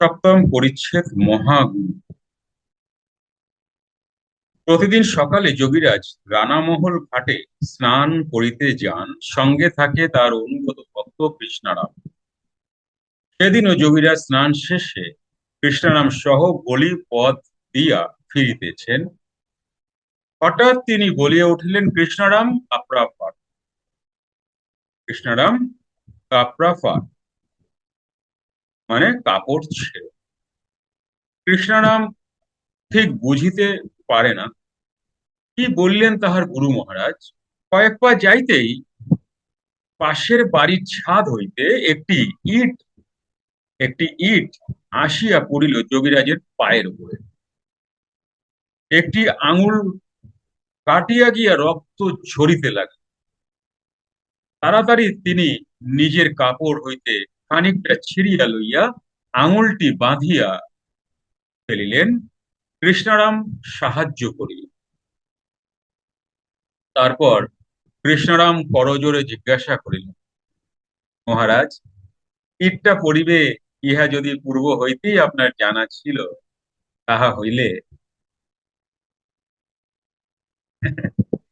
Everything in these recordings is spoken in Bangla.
সপ্তম পরিচ্ছেদ মহাগুরু। প্রতিদিন সকালে যোগীরাজ রানামহল ঘাটে স্নান করিতে যান, সঙ্গে থাকে তার অনুগত ভক্ত কৃষ্ণারাম। সেদিনও যোগীরাজ স্নান শেষে কৃষ্ণারাম সহ বলি পথ দিয়া ফিরিতেছেন। হঠাৎ তিনি বলিয়া উঠিলেন, কৃষ্ণারাম, আপ্রাপার। কৃষ্ণারাম কাপ্রাফার মানে কাপড় ছেড়ে। কৃষ্ণারাম ঠিক বুঝিতে পারে না। কি বললেন তাহার গুরু মহারাজ? কয়েক পা যাইতেই পাশের বাড়ির ছাদ হইতে একটি ইট একটি ইট আসিয়া পড়িল যোগীরাজের পায়ের উপরে। একটি আঙুল কাটিয়া গিয়া রক্ত ঝরিতে লাগে তাড়াতাড়ি তিনি নিজের কাপড় হইতে খানিকটা ছিঁড়িয়া লইয়া আঙুলটি বাঁধিয়া ফেলিলেন, কৃষ্ণারাম সাহায্য করিল। তারপর কৃষ্ণারাম করজোরে জিজ্ঞাসা করিলেন, মহারাজ, ইটটা পড়িবে, ইহা যদি পূর্ব হইতেই আপনার জানা ছিল, তাহা হইলে?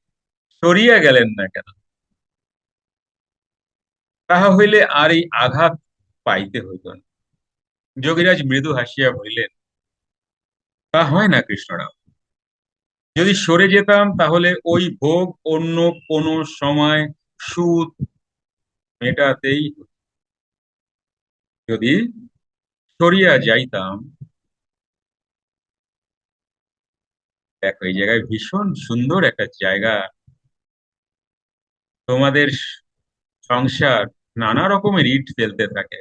সরিয়া গেলেন না কেন? তাহা হইলে আর এই আঘাত পাইতে হইত না। যোগীরাজ মৃদু হাসিয়া বলিলেন, তা হয় না কৃষ্ণরাম। যদি সরে যেতাম তাহলে ওই ভোগ অন্য কোনো সময় সুদ মেটাতেই যদি সরিয়া যাইতাম দেখো, এই জায়গায় ভীষণ সুন্দর একটা জায়গা। তোমাদের সংসার নানা রকমের ইট ফেলতে থাকে।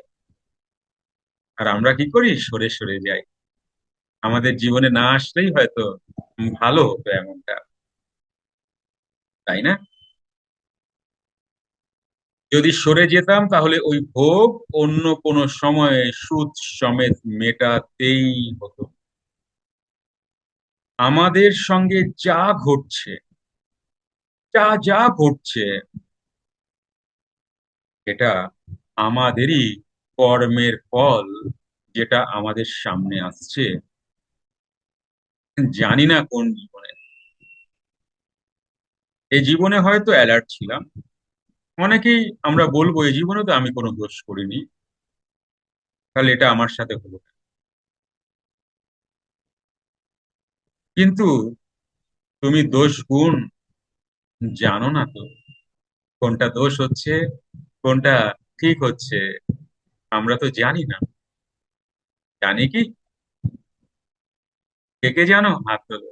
আর আমরা কি করি? সরে সরে যাই। আমাদের জীবনে না আসলেই হয়তো ভালো হতো এমনটা। তাই না? যদি সরে যেতাম, তাহলে ওই ভোগ অন্য কোনো সময়ে সুদ সমেত মেটাতেই হতো। আমাদের সঙ্গে যা ঘটছে, যা যা ঘটছে, এটা আমাদেরই কর্মের ফল যেটা আমাদের সামনে আসছে, জানি না কোন জীবনে। এই জীবনে হয়তো অ্যালার্ট ছিলাম। অনেকেই আমরা বলব এই জীবনে তো আমি কোনো দোষ করিনি। তাহলে এটা আমার সাথে হলো কিন্তু তুমি দোষ গুণ জানো না তো। কোনটা দোষ হচ্ছে, কোনটা ঠিক হচ্ছে আমরা তো জানি না। জানি কি? কে কে জানো? হাত তোলো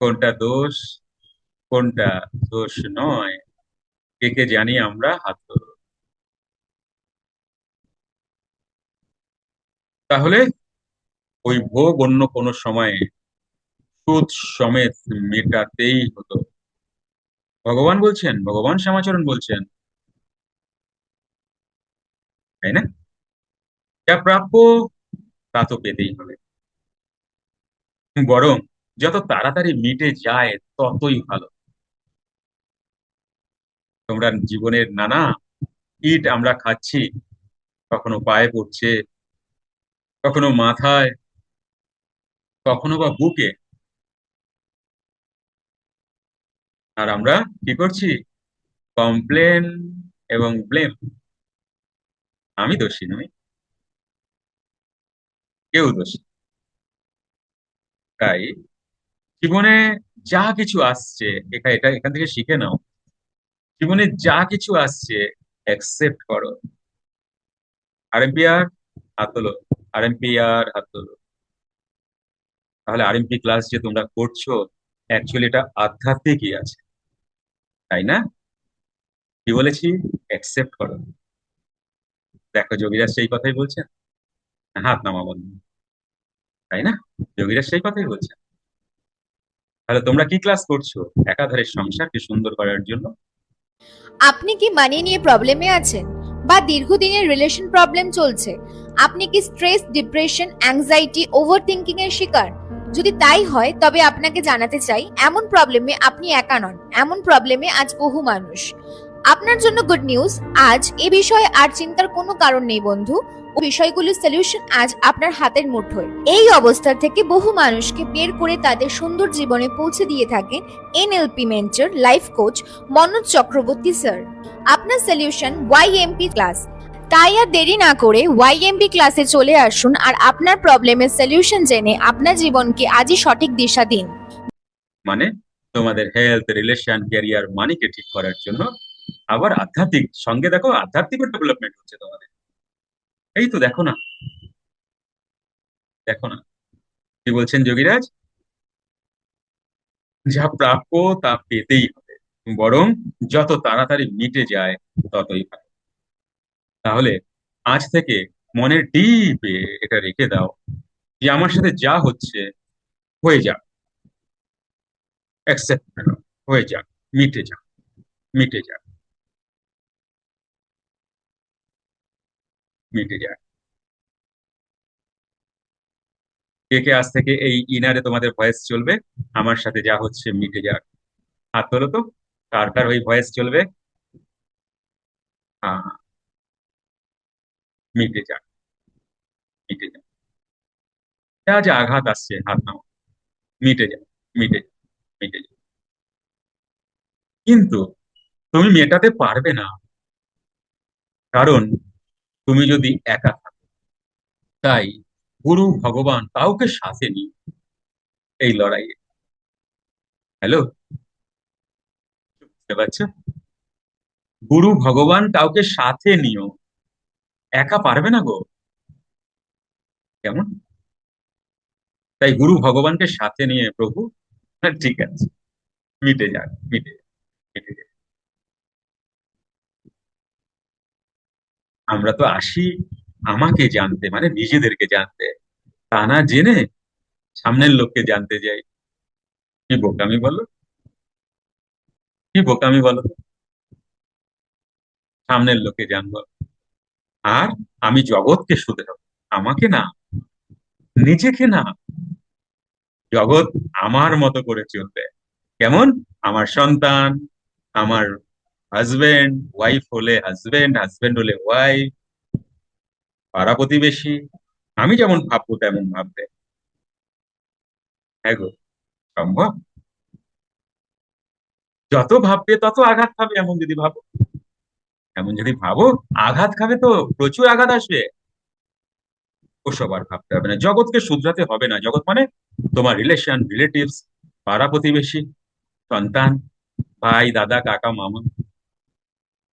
কোনটা দোষ কোনটা দোষ নয়, কে কে জানি আমরা? হাত তোলো তাহলে ওই ভোগ অন্য কোনো সময়ে সুদ সমেত মেটাতেই হতো। ভগবান বলছেন, ভগবান শ্যামাচরণ বলছেন তাই না? যা প্রাপ্য, তা তো পেতেই হবে। বরং যত তাড়াতাড়ি মিটে যায়, ততই ভালো। তোমরা জীবনের নানা ইট আমরা খাচ্ছি, কখনো পায়ে পড়ছে, কখনো মাথায়, কখনো বা বুকে। আর আমরা কি করছি? কমপ্লেন এবং ব্লেম। আমি দোষী নই কেউ দোষী? তাই জীবনে যা কিছু আসছে এখানে এটা এখান থেকে শিখে নাও। জীবনে যা কিছু আসছে অ্যাকসেপ্ট করো। আরএমপিআর, হাত তোলো। আরএমপিআর, হাত তোলো। তাহলে আরএমপি ক্লাস যে তোমরা করছ অ্যাকচুয়ালি এটা আধ্যাত্মিকই আছে। তাই না? কি বলেছি? অ্যাকসেপ্ট করো। দেখো যোগীরা সেই কথাই বলছেন হাত নামা বন্ধ তাই না? যোগীরা সেই কথাই বলছেন তাহলে তোমরা কি ক্লাস করছ? একাধারে সংসারকে সুন্দর করার জন্য? আপনি কি মানি নিয়ে প্রবলেমে আছেন? বা দীর্ঘদিনের রিলেশন প্রবলেম চলছে? আপনি কি stress depression anxiety over thinking এর শিকার? যদি তাই হয়, তবে আপনাকে জানাতে চাই, এমন প্রবলেমে আপনি একা নন। এমন প্রবলেমে আজ বহু মানুষ। আপনার জন্য গুড নিউজ আজ এ বিষয়ে আর চিন্তার কোনো কারণ নেই বন্ধু। ও বিষয়গুলির সলিউশন আজ আপনার হাতের মুঠোয়। এই অবস্থা থেকে বহু মানুষকে বের করে তাদের সুন্দর জীবনে পৌঁছে দিয়ে থাকেন NLP mentor life coach Manoj Chakraborty sir আপনার সলিউশন ওয়াইএমপি ক্লাস তাই আর দেরি না করে ওয়াইএমপি ক্লাসে চলে আসুন আর আপনার প্রবলেমের সলিউশন জেনে আপনার জীবনকে আজই সঠিক দিশা দিন। মানে তোমাদের হেলথ রিলেশন ক্যারিয়ার মানিকে ঠিক করার জন্য আবার আধ্যাত্মিক, সঙ্গে দেখো আধ্যাত্মিক ডেভেলপমেন্ট হচ্ছে তোমাদের। এই তো দেখো না। দেখো না। কি বলছেন যোগীরাজ? যা প্রাপ্য তা পেতেই হবে, বরং যত তাড়াতাড়ি মিটে যায় ততই ভালো। তাহলে আজ থেকে মনের ডিপে এটা রেখে দাও যে আমার সাথে যা হচ্ছে হয়ে যাক। অ্যাকসেপ্ট হয়ে যাক, মিটে যাক মিটে যাক। মিটে যাক কে কে আজ থেকে এই ইনারে তোমাদের ভয়েস চলবে আমার সাথে যা হচ্ছে মিটে যাক। হাত তোলো তো কার কার ওই ভয়েস চলবে? হ্যাঁ হ্যাঁ, মিটে যাক মিটে যাক। যা যা আঘাত আসছে হাত নাও মিটে যাক মিটে মিটে যাক। কিন্তু তুমি মেটাতে পারবে না। কারণ তুমি যদি একা থাকো, তাই গুরু ভগবান কাউকে সাথে নিয়ে এই লড়াইয়ে। হ্যালো বুঝতে গুরু ভগবান কাউকে সাথে নিও একা পারবে না গো? কেমন? তাই গুরু ভগবানকে সাথে নিয়ে প্রভু, ঠিক আছে, মিটে যাক মিটে যাক মিটে যাক। আমরা তো আসি আমাকে জানতে মানে নিজেদেরকে জানতে। তা না জেনে সামনের লোককে জানতে যাই। কি বোকামি বলো? কি বোকামি বলো? সামনের লোককে জানব। আর আমি জগৎকে শুধরাবো আমাকে না, নিজেকে না। জগৎ আমার মতো করে চলবে। কেমন? আমার সন্তান, আমার হাজবেন্ড ওয়াইফ হলে হাজবেন্ড হাজবেন্ড হলে ওয়াইফ পাড়া প্রতিবেশী। আমি যেমন ভাববো, তেমন ভাববে। হ্যাঁ গো, সম্ভব? যত ভাববে, তত আঘাত খাবে, এমন যদি ভাবো। এমন যদি ভাবো, আঘাত খাবে তো প্রচুর আঘাত আসবে। ওসব আর ভাবতে হবে না। জগৎকে শুধরাতে হবে না। জগৎ মানে তোমার রিলেশন রিলেটিভস পাড়া প্রতিবেশী, সন্তান, ভাই, দাদা, কাকা, মামা।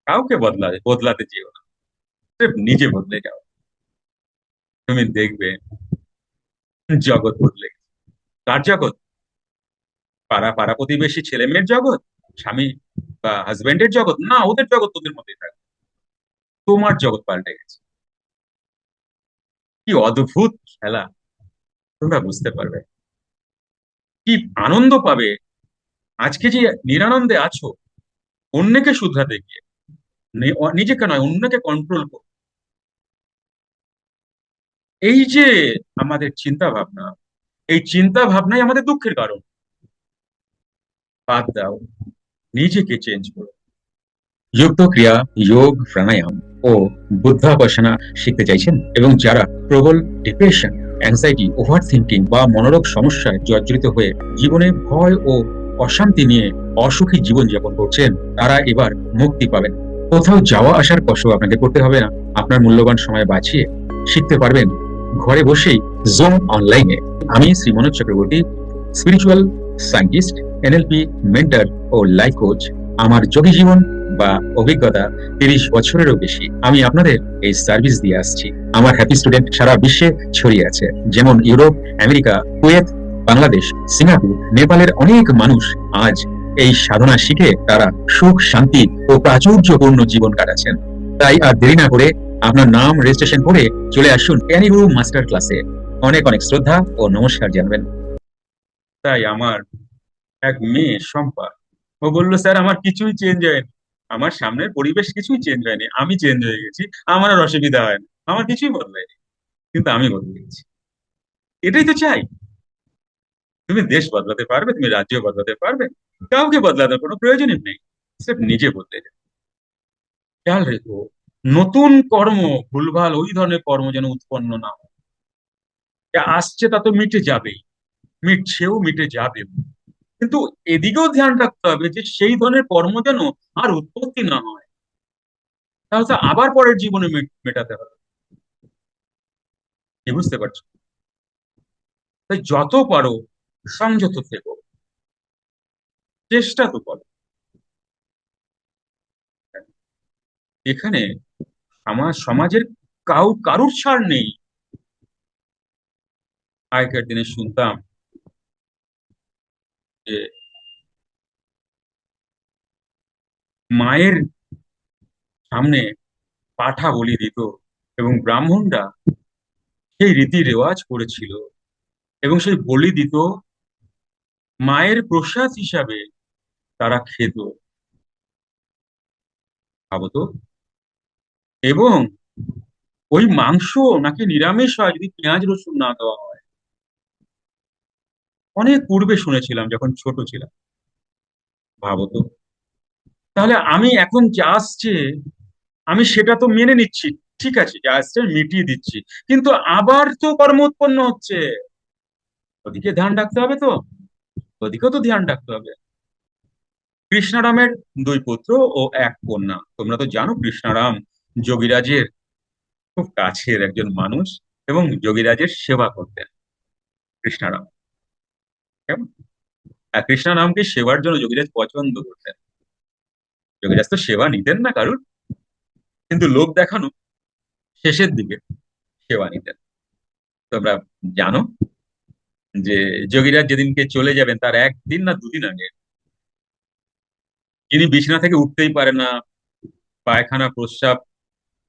কাউকে বদলাতে বদলাতে যেও না। নিজে বদলে যাও। তুমি দেখবে জগৎ বদলে কার জগৎ? পাড়া পাড়া প্রতিবেশী ছেলে মেয়ের জগৎ? স্বামী বা হাজবেন্ডের জগৎ? না, ওদের জগৎ তোদের মধ্যেই থাকবে। তোমার জগৎ পাল্টে গেছে। কি অদ্ভুত খেলা। তোমরা বুঝতে পারবে। কি আনন্দ পাবে। আজকে যে নিরানন্দে আছো, অন্যকে শুধরাতে গিয়ে। নিজেকে নয়, অন্যকে কন্ট্রোল করো। এই যে আমাদের চিন্তা ভাবনা এই চিন্তা ভাবনাই আমাদের দুঃখের কারণ। বাদ দাও, নিজেকে চেঞ্জ করো। যুক্ত যোগ প্রাণায়াম ও বুদ্ধাবসনা শিখতে চাইছেন এবং যারা প্রবল ডিপ্রেশন অ্যাংজাইটি ওভার থিঙ্কিং বা মনোরোগ সমস্যায় জর্জরিত হয়ে জীবনে ভয় ও অশান্তি নিয়ে অসুখী জীবনযাপন করছেন, তারা এবার মুক্তি পাবেন। কোথাও যাওয়া আসার কষ্ট আপনাকে করতে হবে না। আপনার মূল্যবান সময় বাঁচিয়ে শিখতে পারবেন। ঘরে বসেই জুম অনলাইনে আমি Shri Manoj Chakraborty spiritual scientist NLP mentor ও লাইফ কোচ আমার যোগী জীবন বা অভিজ্ঞতা তিরিশ বছরেরও বেশি। আমি আপনাদের এই সার্ভিস দিয়ে আসছি। আমার হ্যাপি স্টুডেন্ট সারা বিশ্বে ছড়িয়ে আছে। যেমন Europe, America, Kuwait, Bangladesh, Singapore, নেপালের অনেক মানুষ আজ এই সাধনা শিখে তারা সুখ, শান্তি ও প্রাচুর্যপূর্ণ জীবন কাটাচ্ছেন। তাই আর দেরি না করে আপনার নাম রেজিস্ট্রেশন করে চলে আসুন ক্যানিগুরু মাস্টার ক্লাসে অনেক অনেক শ্রদ্ধা ও নমস্কার জানবেন। তাই আমার এক মেয়ে শম্পা, ও বলল, স্যার, আমার কিছুই চেঞ্জ হয়নি। আমার সামনের পরিবেশ কিছুই চেঞ্জ হয়নি। আমি চেঞ্জ হয়ে গেছি। আমার আর অসুবিধা হয় না আমার কিছুই বদলায়নি। কিন্তু আমি বদলে গেছি। এটাই তো চাই। তুমি দেশ বদলাতে পারবে, তুমি রাজ্য বদলাতে পারবে। কাউকে বদলানোর কোনো প্রয়োজনই নেই স্রেফ নিজে বদলে যাও খেয়াল রেখো, নতুন কর্ম, ভুলভাল, ওই ধরনের কর্ম যেন উৎপন্ন না হয়। আসছে তা তো মিটে যাবেই, মিটছেও মিটে যাবে। কিন্তু এদিকেও ধ্যান রাখতে হবে যে সেই ধরনের কর্ম যেন আর উৎপত্তি না হয়। তাহলে তো আবার পরের জীবনে মেটাতে হবে। বুঝতে পারছ? তাই যত পারো, সংযত থেকো। চেষ্টা তো করো। এখানে সমাজ, সমাজের কাউ, কারুর ছাড় নেই। আগেকার দিনে শুনতাম যে মায়ের সামনে পাঠা বলি দিত এবং ব্রাহ্মণরা সেই রীতি রেওয়াজ করেছিল এবং সেই বলি দিত মায়ের প্রসাদ হিসাবে তারা খেত। ভাবতো। এবং ওই মাংস নাকি নিরামিষ হয় যদি পেঁয়াজ, রসুন না দেওয়া হয়। অনেক পূর্বে শুনেছিলাম যখন ছোট ছিলাম। ভাবতো। তাহলে আমি এখন যা আসছে, আমি সেটা তো মেনে নিচ্ছি। ঠিক আছে, যা আসছে মিটিয়ে দিচ্ছি। কিন্তু আবার তো কর্ম উৎপন্ন হচ্ছে। ওদিকে ধ্যান রাখতে হবে তো। ওদিকেও তো ধ্যান রাখতে হবে। কৃষ্ণারামের দুই পুত্র ও এক কন্যা। তোমরা তো জানো কৃষ্ণারাম যোগীরাজের খুব কাছের একজন মানুষ এবং যোগীরাজের সেবা করতেন কৃষ্ণারাম। কেমন? আর কৃষ্ণারামকে সেবার জন্য যোগীরাজ পছন্দ করতেন। যোগীরাজ তো সেবা নিতেন না কারুর, কিন্তু লোক দেখানো শেষের দিকে সেবা নিতেন। তোমরা জানো যে যোগীরাজ যেদিনকে চলে যাবেন তার একদিন না দুদিন আগে তিনি বিছানা থেকে উঠতেই পারেন না। পায়খানা প্রস্রাব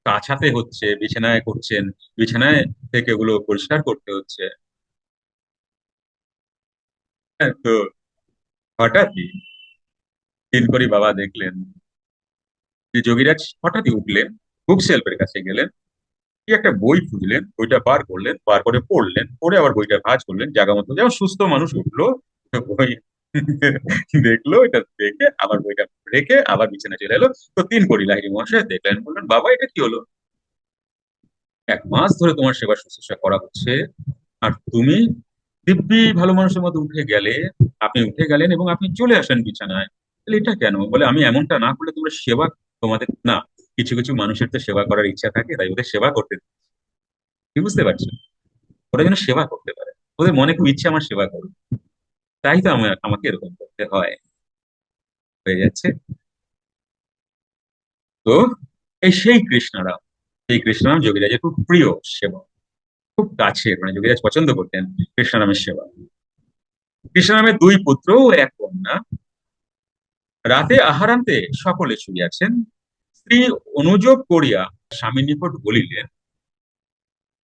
কাছাতে হচ্ছে বিছানায় করছেন বিছানায় থেকে ওগুলো পরিষ্কার করতে হচ্ছে। হ্যাঁ, তো হঠাৎই দিনকরি বাবা দেখলেন যে যোগীরাজ হঠাৎই উঠলেন বুক সেলফের কাছে গেলেন কি একটা বই খুঁজলেন বইটা বার করলেন বার করে পড়লেন পড়ে আবার বইটা ভাঁজ করলেন জায়গা মতো যেমন সুস্থ মানুষ উঠল বই দেখল এটা দেখে আবার বইটা রেখে আবার বিছানা চলে এলো। তো তিন কড়ি লাহিড়ী মহাশয় দেখলেন, বললেন, বাবা, এটা কি হলো? এক মাস ধরে তোমার সেবা শুশ্রূষা করা হচ্ছে। আর তুমি দিব্যি ভালো মানুষের মতো উঠে গেলে, আপনি উঠে গেলেন এবং আপনি চলে আসেন বিছানায়। তাহলে এটা কেন? বলে, আমি এমনটা না করলে তোমরা সেবা তোমাদের না, কিছু কিছু মানুষের তো সেবা করার ইচ্ছা থাকে, তাই ওদের সেবা করতে। কি বুঝতে পারছ? ওরা যেন সেবা করতে পারে। ওদের মনে খুব ইচ্ছে আমার সেবা করো তাই তো আমার আমাকে এরকম করতে হয়। হয়ে যাচ্ছে তো এই সেই কৃষ্ণরাম সেই কৃষ্ণরাম যোগীরাজের খুব প্রিয় সেবা খুব কাছের মানে যোগীরাজ পছন্দ করতেন কৃষ্ণরামের সেবা। কৃষ্ণরামের দুই পুত্র ও এক কন্যা। রাতে আহারান্তে সকলে শুইয়াছেন। স্ত্রী অনুযোগ করিয়া স্বামীর নিকট বলিলেন,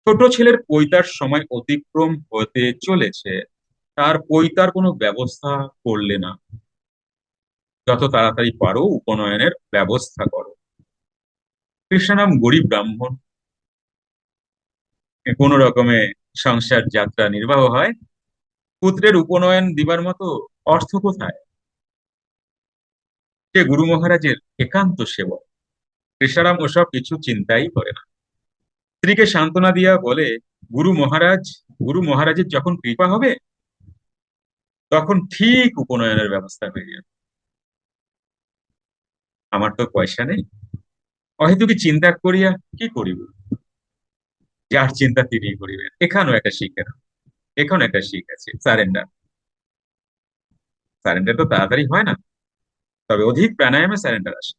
ছোট ছেলের পৈতার সময় অতিক্রম হতে চলেছে। তার পৈতার কোনো ব্যবস্থা করলে না। যত তাড়াতাড়ি পারো উপনয়নের ব্যবস্থা করো। কৃষ্ণনাম গরিব ব্রাহ্মণ। কোন রকমে সংসার যাত্রা নির্বাহ হয়। পুত্রের উপনয়ন দিবার মতো অর্থ কোথায়? সে গুরু মহারাজের একান্ত সেবক। কৃষ্ণারাম ওসব কিছু চিন্তাই করে না। স্ত্রীকে সান্ত্বনা দিয়া বলে, গুরু মহারাজ, গুরু মহারাজের যখন কৃপা হবে, তখন ঠিক উপনয়নের ব্যবস্থা হয়ে যাবে। আমার তো পয়সা নেই। অহেতুকি চিন্তা করিয়া কি করিব? যার চিন্তা তিনি করিবেন। এখানেও একটা শিখেন এখানেও একটা শিখ আছে সারেন্ডার সারেন্ডার তো তাড়াতাড়ি হয় না। তবে অধিক প্রাণায়ামে সারেন্ডার আসে।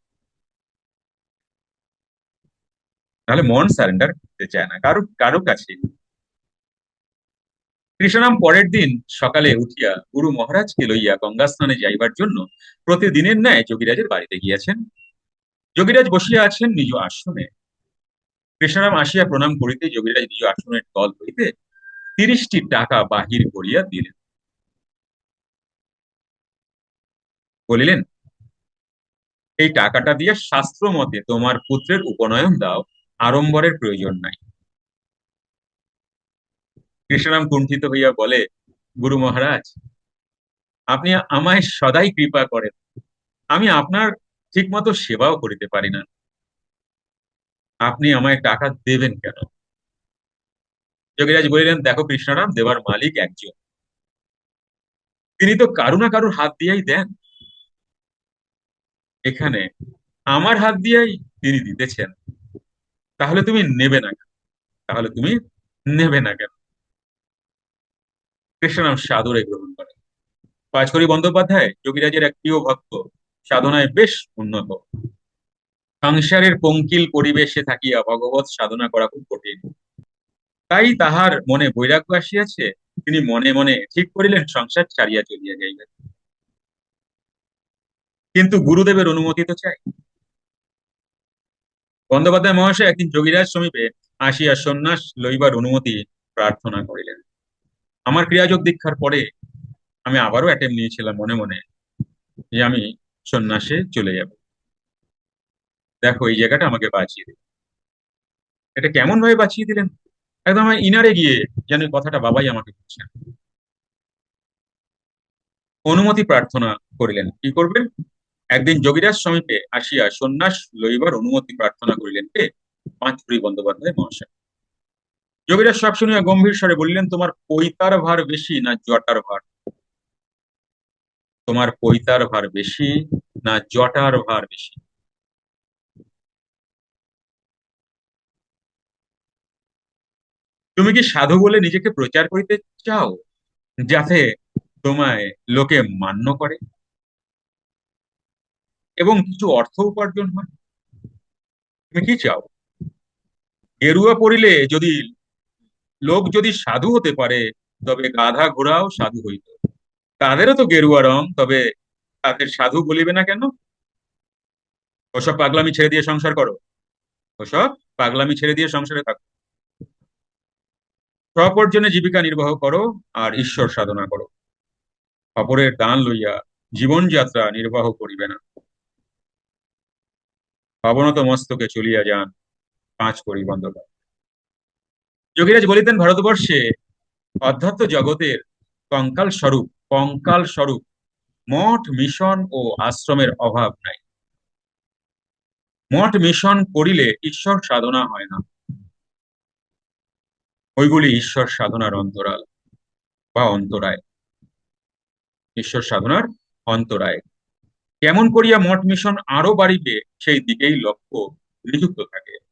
তাহলে মন সারেন্ডার করতে চায় না। কারও কারও কাছে কৃষ্ণনাম পরের দিন সকালে উঠিয়া গুরু মহারাজকে লইয়া গঙ্গা স্নানে যাইবার জন্য প্রতিদিনের ন্যায় যোগীরাজের বাড়িতে গিয়াছেন। যোগীরাজ বসিয়া আছেন নিজ আসনে। কৃষ্ণরাম আসিয়া প্রণাম করিতে যোগীরাজ নিজ আসনের দল হইতে তিরিশটি টাকা বাহির করিয়া দিলেন। বলিলেন, এই টাকাটা দিয়ে শাস্ত্র মতে তোমার পুত্রের উপনয়ন দাও, আড়ম্বরের প্রয়োজন নাই। কৃষ্ণরাম কুণ্ঠিত হইয়া বলে, গুরু মহারাজ, আপনি আমায় সদাই কৃপা করেন। আমি আপনার ঠিকমতো সেবাও করিতে পারি না। আপনি আমায় টাকা দেবেন কেন? যোগীরাজ বলিলেন, দেখো কৃষ্ণরাম, দেবার মালিক একজন। তিনি তো কারু না কারুর হাত দিয়েই দেন। এখানে আমার হাত দিয়েই তিনি দিতেছেন। তাহলে তুমি নেবে না তাহলে তুমি নেবে না কেন? কৃষ্ণরাম সাদরে গ্রহণ করেন পাঁচকড়ি বন্দ্যোপাধ্যায় যোগীরাজের এক প্রিয় ভক্ত, সাধনায় বেশ উন্নত। সংসারের পঙ্কিল পরিবেশে থাকিয়া ভগবত সাধনা করা খুব কঠিন। তাই তাহার মনে বৈরাগ্য আসিয়াছে, তিনি মনে মনে ঠিক করিলেন, সংসার ছাড়িয়া চলিয়া যাইবেন কিন্তু গুরুদেবের অনুমতি তো চাই। বন্দ্যোপাধ্যায় মহাশয় একদিন যোগীরাজ সমীপে আসিয়া সন্ন্যাস লইবার অনুমতি প্রার্থনা করিলেন। আমার ক্রিয়াযোগ দীক্ষার পরে আমি আবারও অ্যাটেম্প নিয়েছিলাম মনে মনে যে আমি সন্ন্যাসে চলে যাব। দেখো, এই জায়গাটা আমাকে বাঁচিয়ে দিল। এটা কেমন ভাবে বাঁচিয়ে দিলেন? একদম আমার ইনারে গিয়ে যেন কথাটা বাবাই আমাকে বলছেন। অনুমতি প্রার্থনা করিলেন। কি করবেন? একদিন যোগীরাজ সমীপে আসিয়া সন্ন্যাস লইবার অনুমতি প্রার্থনা করিলেন কে? পাঁচপুরি বন্দ্যোপাধ্যায় মহাশয়। যোগীরাজ সব শুনিয়া গম্ভীর স্বরে বলিলেন, তোমার পৈতার ভার বেশি না জটার ভার? তোমার পৈতার ভার বেশি না জটার ভার বেশি? তুমি কি সাধু বলে নিজেকে প্রচার করিতে চাও, যাতে তোমায় লোকে মান্য করে? এবং কিছু অর্থ উপার্জন হয়? তুমি কি চাও? গেরুয়া পড়িলে যদি লোক যদি সাধু হতে পারে, তবে গাধা ঘোড়াও সাধু হইত। তাদেরও তো গেরুয়া রং, তবে তাদের সাধু বলিবে না কেন? ওসব পাগলামি ছেড়ে দিয়ে সংসার করো। ওসব পাগলামি ছেড়ে দিয়ে সংসারে থাকো। স্বপর্জনে জীবিকা নির্বাহ করো আর ঈশ্বর সাধনা করো। অপরের দান লইয়া জীবনযাত্রা নির্বাহ করিবে না। অবনত মস্তকে চলিয়া যান পাঁচ করি বন্দ্যোপাধ্যায় যোগীরাজ বলিতেন, ভারতবর্ষে অধ্যাত্ম জগতের কঙ্কাল স্বরূপ কঙ্কাল স্বরূপ, মঠ, মিশন ও আশ্রমের অভাব নাই। মঠ, মিশন করিলে ঈশ্বর সাধনা হয় না। ওইগুলি ঈশ্বর সাধনার অন্তরাল বা অন্তরায়। ঈশ্বর সাধনার অন্তরায়। কেমন করিয়া মঠ, মিশন আরও বাড়িবে, সেই দিকেই লক্ষ্য নিযুক্ত থাকে।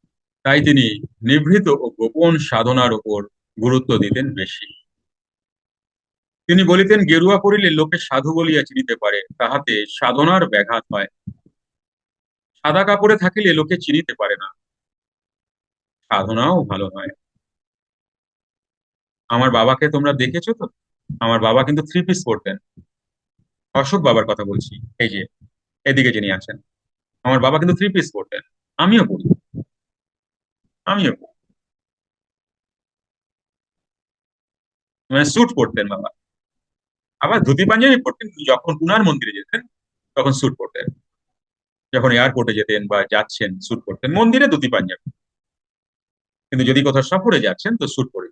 তাই তিনি নিভৃত ও গোপন সাধনার উপর গুরুত্ব দিতেন বেশি। তিনি বলিতেন, গেরুয়া পড়িলে লোকে সাধু বলিয়া চিনিতে পারে, তাহাতে সাধনার ব্যাঘাত হয়। সাদা কাপড়ে থাকিলে লোকে চিনিতে পারে না। সাধনাও ভালো হয়। আমার বাবাকে তোমরা দেখেছ তো? আমার বাবা কিন্তু থ্রি পিস পরতেন। অশোক বাবার কথা বলছি। এই যে, এদিকে যিনি আছেন, আমার বাবা কিন্তু থ্রি পিস পরতেন। আমিও পড়ি আমিও। মানে স্যুট পরতেন বাবা। আবার ধুতি পাঞ্জাবি পরতেন, যখন উনার মন্দিরে যেতেন, তখন স্যুট পরতেন। যখন এয়ারপোর্টে যেতেন বা যাচ্ছেন স্যুট পরতেন। মন্দিরে ধুতি পাঞ্জাবি। কিন্তু যদি কোথাও সফরে যাচ্ছেন, তো স্যুট পরে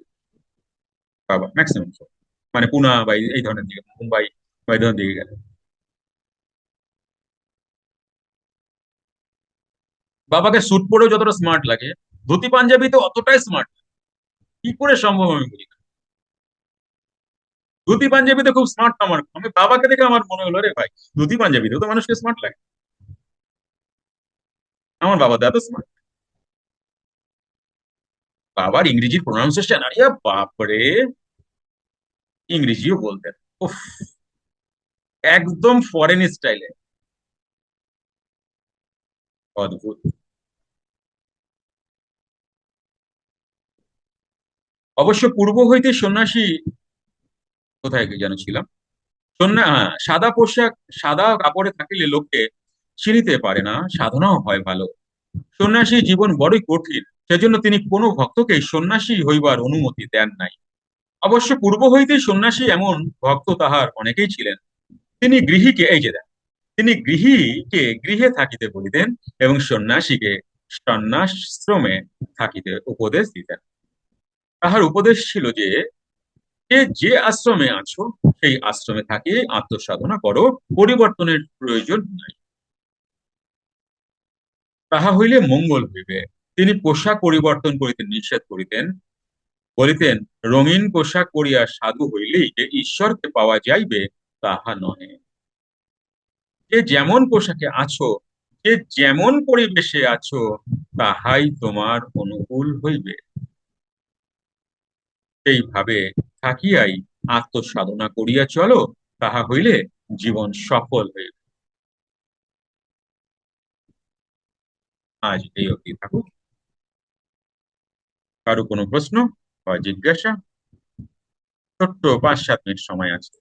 বাবা ম্যাক্সিমাম মানে পুনা বা এই ধরনের দিকে, মুম্বাই বা এই ধরনের দিকে গেলে বাবাকে স্যুট পরেও যতটা স্মার্ট লাগে ধুতি পাঞ্জাবি তো অতটাই স্মার্ট কি করে সম্ভব আমি বলি না। ধুতি পাঞ্জাবিতে খুব স্মার্ট আমার। আমি বাবাকে দেখে আমার মনে হলো রে ভাই, ধুতি পাঞ্জাবি তো মানুষকে স্মার্ট লাগে। আমার বাবা তো এত স্মার্ট বাবার ইংরেজির প্রোনাউন্সিয়েশন আরে বাপরে! ইংরেজিও বলতেন। উফ! একদম ফরেন স্টাইলে অদ্ভুত। অবশ্য পূর্ব হইতে সন্ন্যাসী কোথায় যেন ছিলাম? হ্যাঁ, সাদা পোশাক সাদা কাপড়ে থাকিলে লোককে চিনিতে পারে না সাধনাও হয় ভালো। সন্ন্যাসী জীবন বড়ই কঠিন সেজন্য তিনি কোনো ভক্তকে সন্ন্যাসী হইবার অনুমতি দেন নাই। অবশ্য পূর্ব হইতে সন্ন্যাসী এমন ভক্ত তাহার অনেকেই ছিলেন। তিনি গৃহীকে এই যে দেন তিনি গৃহীকে গৃহে থাকিতে বলিতেন এবং সন্ন্যাসীকে সন্ন্যাশ্রমে থাকিতে উপদেশ দিতেন। তাহার উপদেশ ছিল যে যে আশ্রমে আছো, সেই আশ্রমে থাকিয়ে আত্মসাধনা করো, পরিবর্তনের প্রয়োজন নাই। তাহা হইলে মঙ্গল হইবে। তিনি পোশাক পরিবর্তন করিতে নিষেধ করিতেন, বলিতেন, রঙিন পোশাক পরিয়া সাধু হইলেই যে ঈশ্বরকে পাওয়া যাইবে, তাহা নহে। যে যেমন পোশাকে আছো, যে যেমন পরিবেশে আছো, তাহাই তোমার অনুকূল হইবে। এইভাবে থাকিয়াই আত্মসাধনা করিয়া চলো, তাহা হইলে জীবন সফল হইবে। আজ এই অবধি থাকুক। কারও কোনো প্রশ্ন বা জিজ্ঞাসা? ছোট্ট পাঁচ সাত মিনিট সময় আছে।